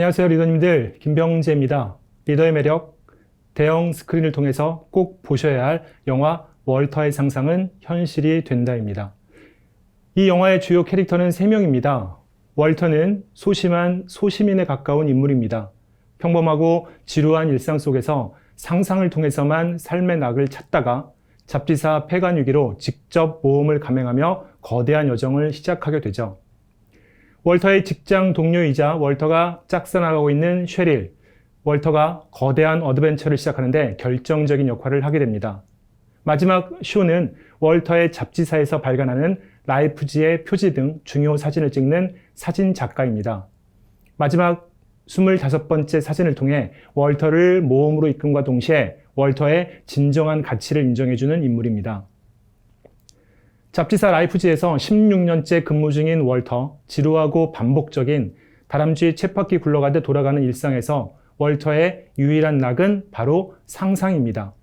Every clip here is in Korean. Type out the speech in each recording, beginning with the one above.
안녕하세요, 리더님들. 김병재입니다. 리더의 매력, 대형 스크린을 통해서 꼭 보셔야 할 영화 월터의 상상은 현실이 된다입니다. 이 영화의 주요 캐릭터는 3명입니다. 월터는 소심한 소시민에 가까운 인물입니다. 평범하고 지루한 일상 속에서 상상을 통해서만 삶의 낙을 찾다가 잡지사 폐간 위기로 직접 모험을 감행하며 거대한 여정을 시작하게 되죠. 월터의 직장 동료이자 월터가 짝사랑하고 있는 쉐릴, 월터가 거대한 어드벤처를 시작하는데 결정적인 역할을 하게 됩니다. 마지막 쇼는 월터의 잡지사에서 발간하는 라이프지의 표지 등 중요 사진을 찍는 사진 작가입니다. 마지막 25번째 사진을 통해 월터를 모험으로 이끈과 동시에 월터의 진정한 가치를 인정해주는 인물입니다. 잡지사 라이프지에서 16년째 근무 중인 월터, 지루하고 반복적인 다람쥐 쳇바퀴 굴러가듯 돌아가는 일상에서 월터의 유일한 낙은 바로 상상입니다.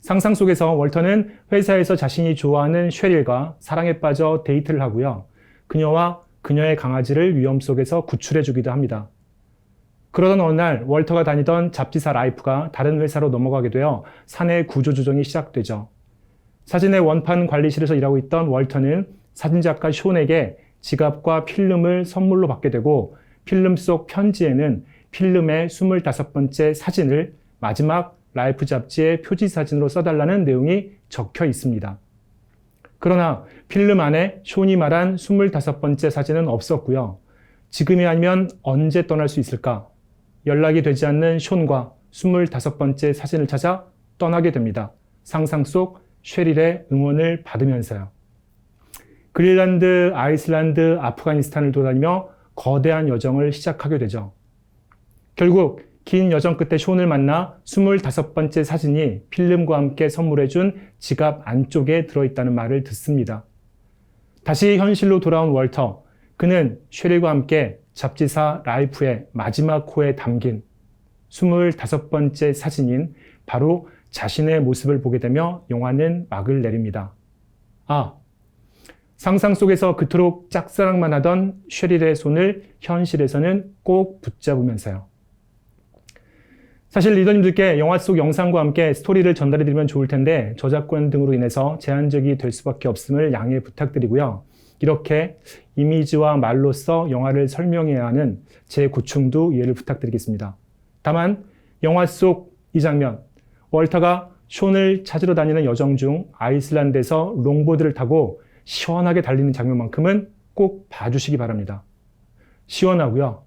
상상 속에서 월터는 회사에서 자신이 좋아하는 쉐릴과 사랑에 빠져 데이트를 하고요. 그녀와 그녀의 강아지를 위험 속에서 구출해 주기도 합니다. 그러던 어느 날 월터가 다니던 잡지사 라이프가 다른 회사로 넘어가게 되어 사내 구조조정이 시작되죠. 사진의 원판 관리실에서 일하고 있던 월터는 사진작가 쇼에게 지갑과 필름을 선물로 받게 되고 필름 속 편지에는 필름의 25번째 사진을 마지막 라이프 잡지의 표지 사진으로 써달라는 내용이 적혀 있습니다. 그러나 필름 안에 쇼이 말한 25번째 사진은 없었고요. 지금이 아니면 언제 떠날 수 있을까? 연락이 되지 않는 숀과 25번째 사진을 찾아 떠나게 됩니다. 상상 속 쉐릴의 응원을 받으면서요. 그린란드, 아이슬란드, 아프가니스탄을 돌아다니며 거대한 여정을 시작하게 되죠. 결국 긴 여정 끝에 숀을 만나 25번째 사진이 필름과 함께 선물해준 지갑 안쪽에 들어있다는 말을 듣습니다. 다시 현실로 돌아온 월터, 그는 쉐릴과 함께 잡지사 라이프의 마지막 호에 담긴 25번째 사진인 바로 자신의 모습을 보게 되며 영화는 막을 내립니다. 아, 상상 속에서 그토록 짝사랑만 하던 쉐릴의 손을 현실에서는 꼭 붙잡으면서요. 사실 리더님들께 영화 속 영상과 함께 스토리를 전달해 드리면 좋을 텐데 저작권 등으로 인해서 제한적이 될 수밖에 없음을 양해 부탁드리고요. 이렇게 이미지와 말로써 영화를 설명해야 하는 제 고충도 이해를 부탁드리겠습니다. 다만 영화 속 이 장면, 월터가 숀을 찾으러 다니는 여정 중 아이슬란드에서 롱보드를 타고 시원하게 달리는 장면만큼은 꼭 봐주시기 바랍니다. 시원하고요.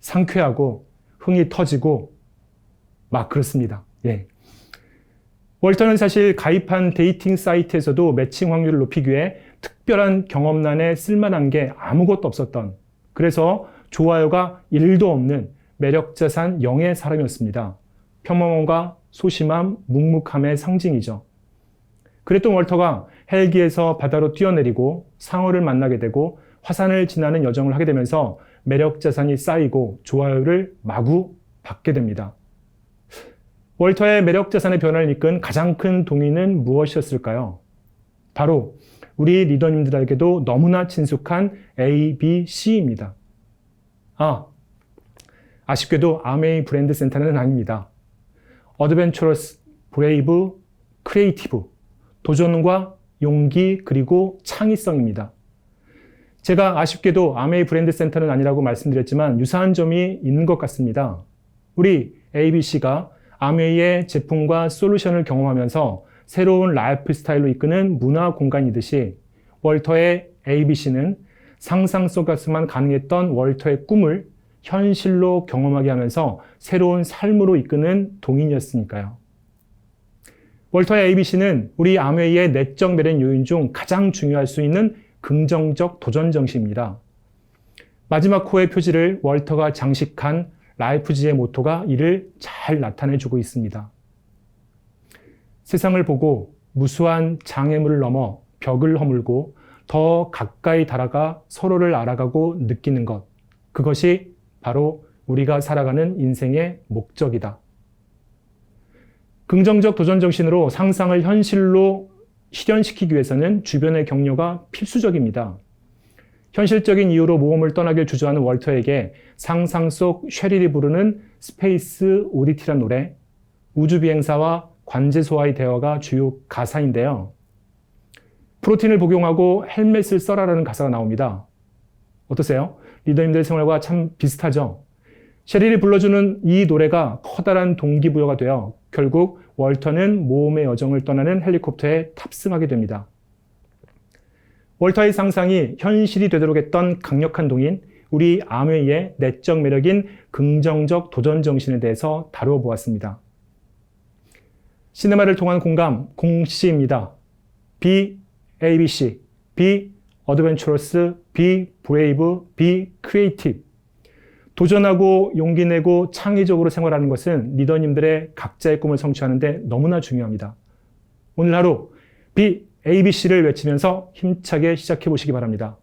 상쾌하고 흥이 터지고 막 그렇습니다. 예. 월터는 사실 가입한 데이팅 사이트에서도 매칭 확률을 높이기 위해 특별한 경험란에 쓸만한 게 아무것도 없었던 그래서 좋아요가 1도 없는 매력자산 0의 사람이었습니다. 평범함과 소심함, 묵묵함의 상징이죠. 그랬던 월터가 헬기에서 바다로 뛰어내리고 상어를 만나게 되고 화산을 지나는 여정을 하게 되면서 매력 자산이 쌓이고 좋아요를 마구 받게 됩니다. 월터의 매력 자산의 변화를 이끈 가장 큰 동의는 무엇이었을까요? 바로 우리 리더님들에게도 너무나 친숙한 A, B, C입니다. 아, 아쉽게도 아메이 브랜드 센터는 아닙니다. 어드벤처러스, 브레이브, 크리에이티브, 도전과 용기 그리고 창의성입니다. 제가 아쉽게도 아메이 브랜드 센터는 아니라고 말씀드렸지만 유사한 점이 있는 것 같습니다. 우리 ABC가 아메이의 제품과 솔루션을 경험하면서 새로운 라이프 스타일로 이끄는 문화 공간이듯이 월터의 ABC는 상상 속에서만 가능했던 월터의 꿈을 현실로 경험하게 하면서 새로운 삶으로 이끄는 동인이었으니까요. 월터의 ABC는 우리 아메이의 내적 매력 요인 중 가장 중요할 수 있는 긍정적 도전 정신입니다. 마지막 호의 표지를 월터가 장식한 라이프지의 모토가 이를 잘 나타내주고 있습니다. 세상을 보고 무수한 장애물을 넘어 벽을 허물고 더 가까이 달아가 서로를 알아가고 느끼는 것. 그것이 바로 우리가 살아가는 인생의 목적이다. 긍정적 도전 정신으로 상상을 현실로 실현시키기 위해서는 주변의 격려가 필수적입니다. 현실적인 이유로 모험을 떠나길 주저하는 월터에게 상상 속 쉐릴이 부르는 스페이스 오디티란 노래, 우주비행사와 관제소와의 대화가 주요 가사인데요. 프로틴을 복용하고 헬멧을 써라라는 가사가 나옵니다. 어떠세요? 리더님들 생활과 참 비슷하죠? 셰릴이 불러주는 이 노래가 커다란 동기부여가 되어 결국 월터는 모험의 여정을 떠나는 헬리콥터에 탑승하게 됩니다. 월터의 상상이 현실이 되도록 했던 강력한 동인 우리 아메이의 내적 매력인 긍정적 도전 정신에 대해서 다루어 보았습니다. 시네마를 통한 공감 공시입니다. Be ABC, Adventurous, Be Brave, Be Creative. 도전하고 용기 내고 창의적으로 생활하는 것은 리더님들의 각자의 꿈을 성취하는데 너무나 중요합니다. 오늘 하루 B, ABC를 외치면서 힘차게 시작해 보시기 바랍니다.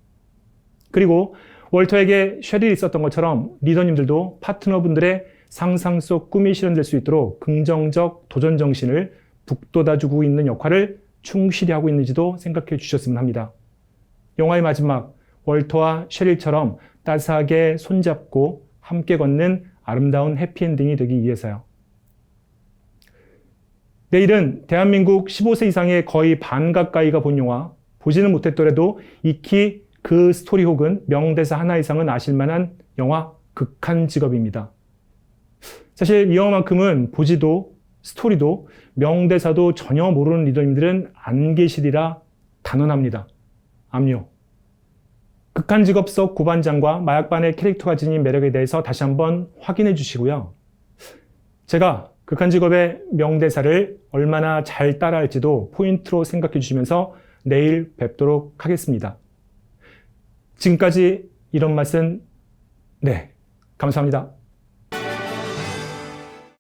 그리고 월터에게 쉐릴이 있었던 것처럼 리더님들도 파트너분들의 상상 속 꿈이 실현될 수 있도록 긍정적 도전 정신을 북돋아주고 있는 역할을 충실히 하고 있는지도 생각해 주셨으면 합니다. 영화의 마지막 월터와 쉐릴처럼 따스하게 손잡고 함께 걷는 아름다운 해피엔딩이 되기 위해서요. 내일은 대한민국 15세 이상의 거의 반 가까이가 본 영화, 보지는 못했더라도 익히 그 스토리 혹은 명대사 하나 이상은 아실 만한 영화 극한 직업입니다. 사실 이 영화만큼은 보지도 스토리도 명대사도 전혀 모르는 리더님들은 안 계시리라 단언합니다. 압류. 극한 직업 속 고반장과 마약반의 캐릭터가 지닌 매력에 대해서 다시 한번 확인해 주시고요. 제가 극한 직업의 명대사를 얼마나 잘 따라할지도 포인트로 생각해 주시면서 내일 뵙도록 하겠습니다. 지금까지 이런 맛은 네, 감사합니다.